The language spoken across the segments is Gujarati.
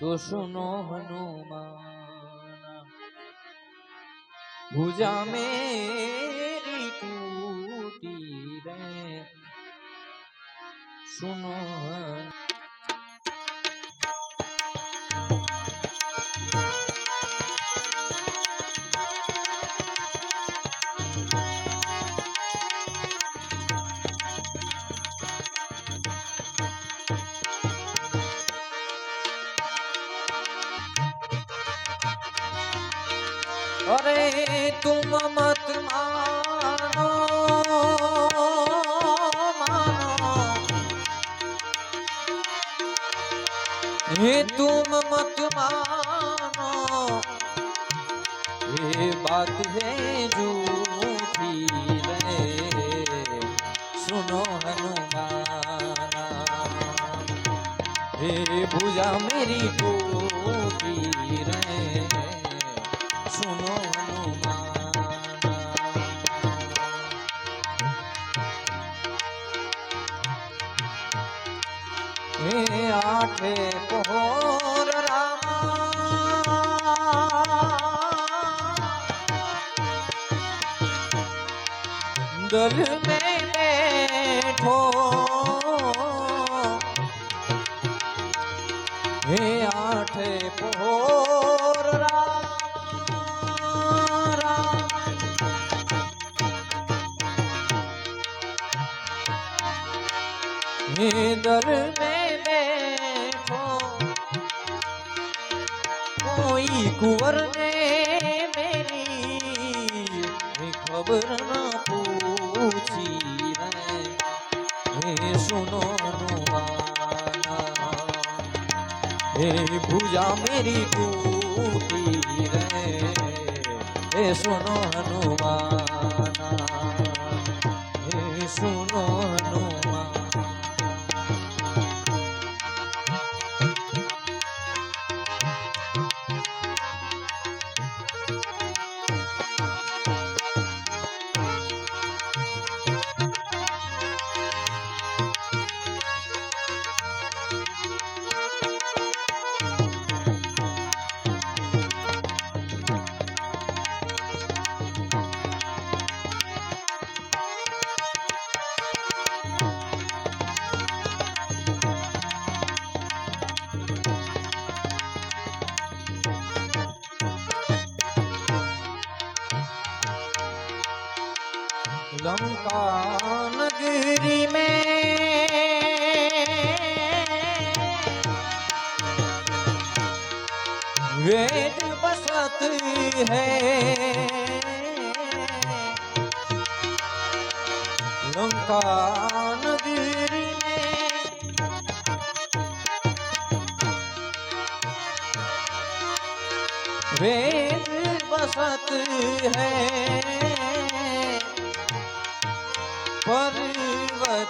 તો સુનો હનુમાન. ભુજા મેરી ટૂટી રે. સુનો હન- અરે તું મત માનો હે તું મત માનો હે બાત હે જૂઠી રે. સુનો હનુમાન, હે ભુજા મેરી કો ડર મેં બેઠો હે આઠે પોર હે દર મેં બેઠો કોઈ કુંવર ને મેરી ખબર ના પૂછી રે હે સુનો હે ભૂજા મેરી પૂતી રે હે સુનો હનુમાન હે સુનો દમકાન ગીરી મે વેદ બસત હૈ લંકાન ગીરી મે વેદ બસત હૈ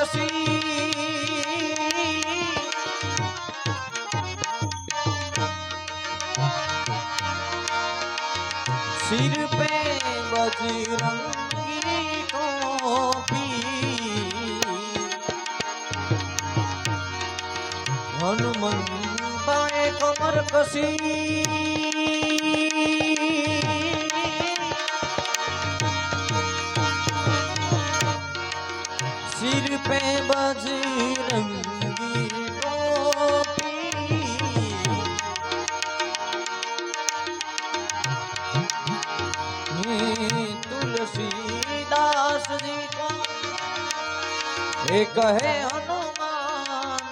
કસી સિર પે બજરંગી ટોપી હનુમંતાએ કમર કસી पे बजरंगी टोपी हे तुलसीदास जी को हे कहे हनुमान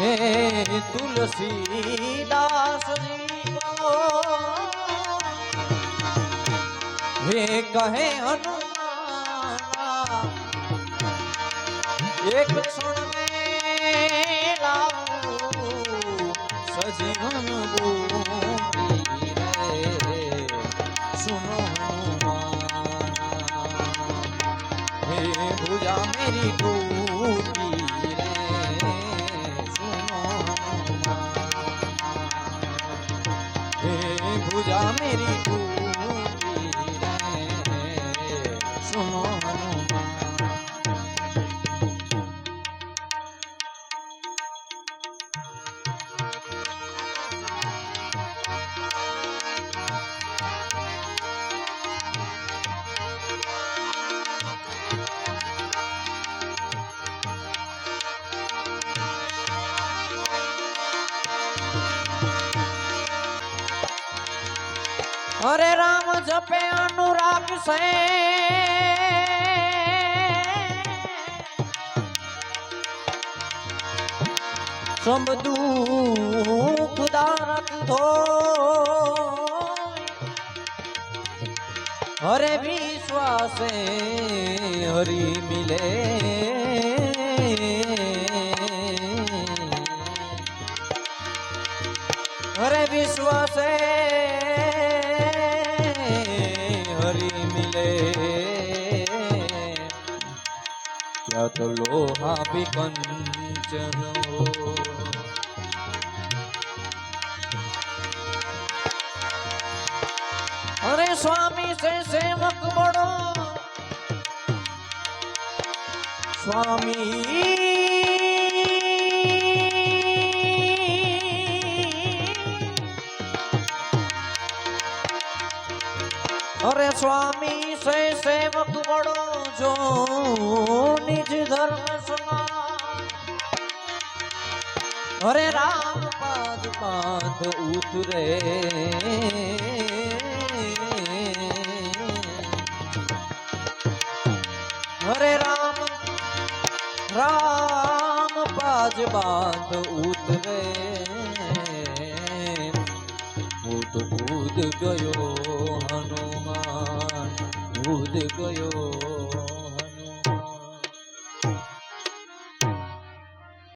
हे तुलसीदास जी को हे कहे हनुमान એક ક્ષણ સજીવન સુનો હે ભુજા મેરી અરે રામ જપે અનુરાગ સે. સબ દુઃખ દારક ધો હરે વિશ્વાસે હરી મિલે. હરે વિશ્વાસે ક્યાં તો લોહા વિકંચન હો અરે સ્વામી સે સેવક બડો સ્વામી ધર્મ સમાન. અરે રામ પાદ પાદ ઉતરે. હરે રામ રામ પાજ બાદ ઉતરે. ભૂત ભૂત ગયો હનુમાન ભૂત ગયો